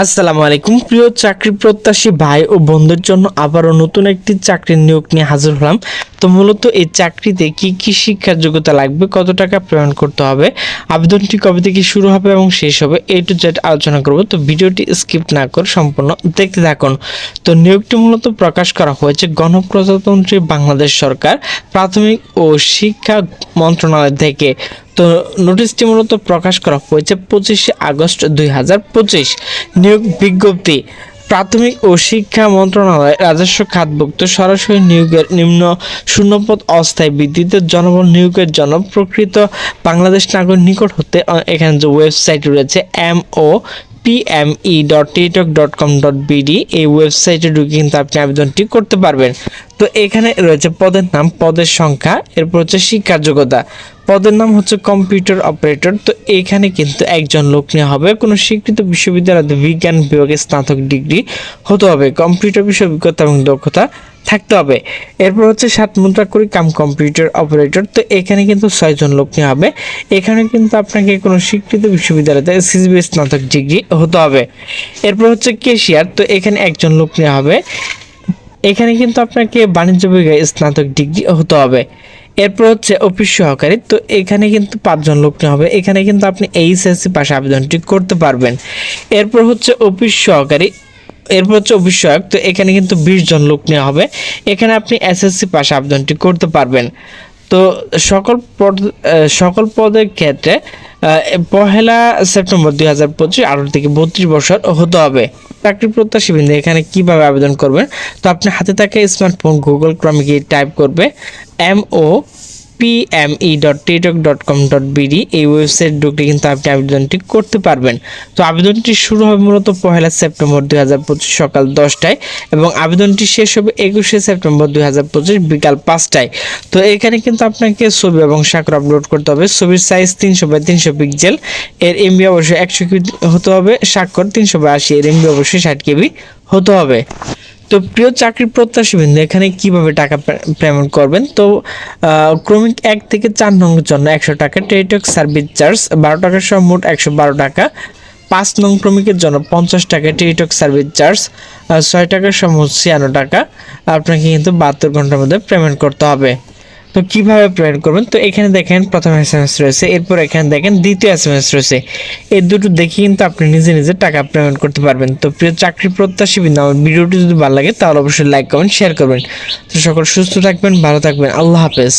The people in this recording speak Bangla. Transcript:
আসসালামু আলাইকুম। প্রিয় চাকরি প্রত্যাশী ভাই ও বন্ধুদের জন্য আবারও নতুন একটি চাকরির নিয়োগ নিয়ে হাজির হলাম। তো মূলত এই চাকরিতে কি কি শিক্ষার যোগ্যতা লাগবে, কত টাকা প্রেরণ করতে হবে, আবেদনটি কবে থেকে শুরু হবে এবং শেষ হবে এই টু জেড আলোচনা করব। তো ভিডিওটি স্কিপ না করে সম্পূর্ণ দেখতে থাকুন। তো নিয়োগটি মূলত প্রকাশ করা হয়েছে গণপ্রজাতন্ত্রী বাংলাদেশ সরকার প্রাথমিক ও শিক্ষা মন্ত্রণালয় থেকে। তো নোটিশটি মূলত প্রকাশ করা হয়েছে পঁচিশে আগস্ট দুই হাজার পঁচিশ। নিয়োগ বিজ্ঞপ্তি, প্রাথমিক ও শিক্ষা মন্ত্রণালয় রাজস্ব খাতভুক্ত সরাসরি নিয়োগের নিম্ন শূন্যপদ অস্থায়ী ভিত্তিতে জনবল নিয়োগের জন্য প্রকৃত বাংলাদেশ নাগরিক নিকট হতে এখানে যে ওয়েবসাইট রয়েছে M O P M E dot TikTok dot com dot BD এই ওয়েবসাইটে ঢুকে কিন্তু আপনি আবেদনটি করতে পারবেন। তো এখানে রয়েছে পদের নাম, পদের সংখ্যা, এরপর হচ্ছে শিক্ষার যোগ্যতা। পদের নাম হচ্ছে কম্পিউটার অপারেটর। তো এখানে কিন্তু একজন লোক নেওয়া হবে। কোনো স্বীকৃত বিশ্ববিদ্যালয়তে বিজ্ঞান বিভাগে স্নাতক ডিগ্রি হতে হবে। কম্পিউটার বিষয়ে অভিজ্ঞতা এবং দক্ষতা থাকতে হবে। এরপর হচ্ছে সাত মুদ্রা করি কাম কম্পিউটার অপারেটর। তো এখানে কিন্তু ছয়জন লোক নেওয়া হবে। এখানে কিন্তু আপনাকে কোনো স্বীকৃত বিশ্ববিদ্যালয়তে সিজিবি স্নাতক ডিগ্রি হতে হবে। এরপর হচ্ছে কেশিয়ার। তো এখানে একজন লোক নেওয়া হবে। এখানে কিন্তু আপনাকে বাণিজ্য বিভাগে স্নাতক ডিগ্রি হতে হবে। এরপর হচ্ছে অফিস সহকারী, তো এখানে কিন্তু পাঁচজন লোক হবে। এখানে কিন্তু আপনি এইচএসসি পাশে আবেদনটি করতে পারবেন। এরপর হচ্ছে অফিস সহকারী, এরপর হচ্ছে অফিস সহায়ক, তো এখানে কিন্তু বিশ জন লোক নেওয়া হবে। এখানে আপনি এসএসসি পাশে আবেদনটি করতে পারবেন। তো সকল পদ সকল পদের ক্ষেত্রে পহেলা সেপ্টেম্বর দুই হাজার পঁচিশ আঠারো থেকে বত্রিশ বছর হতে হবে। চাকরি প্রত্যাশী বিন্দু এখানে কীভাবে আবেদন করবেন? তো আপনি হাতে থাকা স্মার্টফোন গুগল ক্রমে গিয়ে টাইপ করবে M O P M E dot TikTok dot com dot BD এই ওয়েবসাইট ঢুকলে কিন্তু আপনি আবেদনটি করতে পারবেন। তো আবেদনটি শুরু হবে মূলত পহেলা সেপ্টেম্বর দুই হাজার পঁচিশ সকাল দশটায় এবং আবেদনটি শেষ হবে একুশে সেপ্টেম্বর দুই হাজার পঁচিশ বিকাল পাঁচটায়। তো এখানে কিন্তু আপনাকে ছবি এবং স্বাক্ষর আপলোড করতে হবে। ছবির সাইজ তিনশো বাই তিনশো পিক্সেল এর এমবি অবশ্যই একশো কেবি হতে হবে। স্বাক্ষর তিনশো বাই আশি, এর এমবি অবশ্যই ষাট কেবি হতে হবে। তো প্রিয় চাকরি প্রত্যাশী বিন্দু এখানে কীভাবে টাকা পেমেন্ট করবেন? তো ক্রমিক এক থেকে চার নম্বরের জন্য একশো টাকা টেরিটক সার্ভিস চার্জ বারো টাকার সহ মোট একশো বারো টাকা। পাঁচ নং ক্রমিকের জন্য পঞ্চাশ টাকা টেরিটক সার্ভিস চার্জ ছয় টাকার সহ মোট ছিয়ান্ন টাকা। আপনাকে কিন্তু বাহাত্তর ঘণ্টার মধ্যে পেমেন্ট করতে হবে। তো কীভাবে পেমেন্ট করবেন? তো এখানে দেখেন প্রথম এস এম এস রয়েছে, এরপর এখানে দেখেন দ্বিতীয় এস এম এস রয়েছে। এই দুটো দেখে কিন্তু আপনি নিজে নিজে টাকা পেমেন্ট করতে পারবেন। তো প্রিয় চাকরি প্রত্যাশী বিন্দু, আমার ভিডিওটি যদি ভালো লাগে তাহলে অবশ্যই লাইক কমেন্ট শেয়ার করবেন। তো সকল সুস্থ থাকবেন, ভালো থাকবেন, আল্লাহ হাফেজ।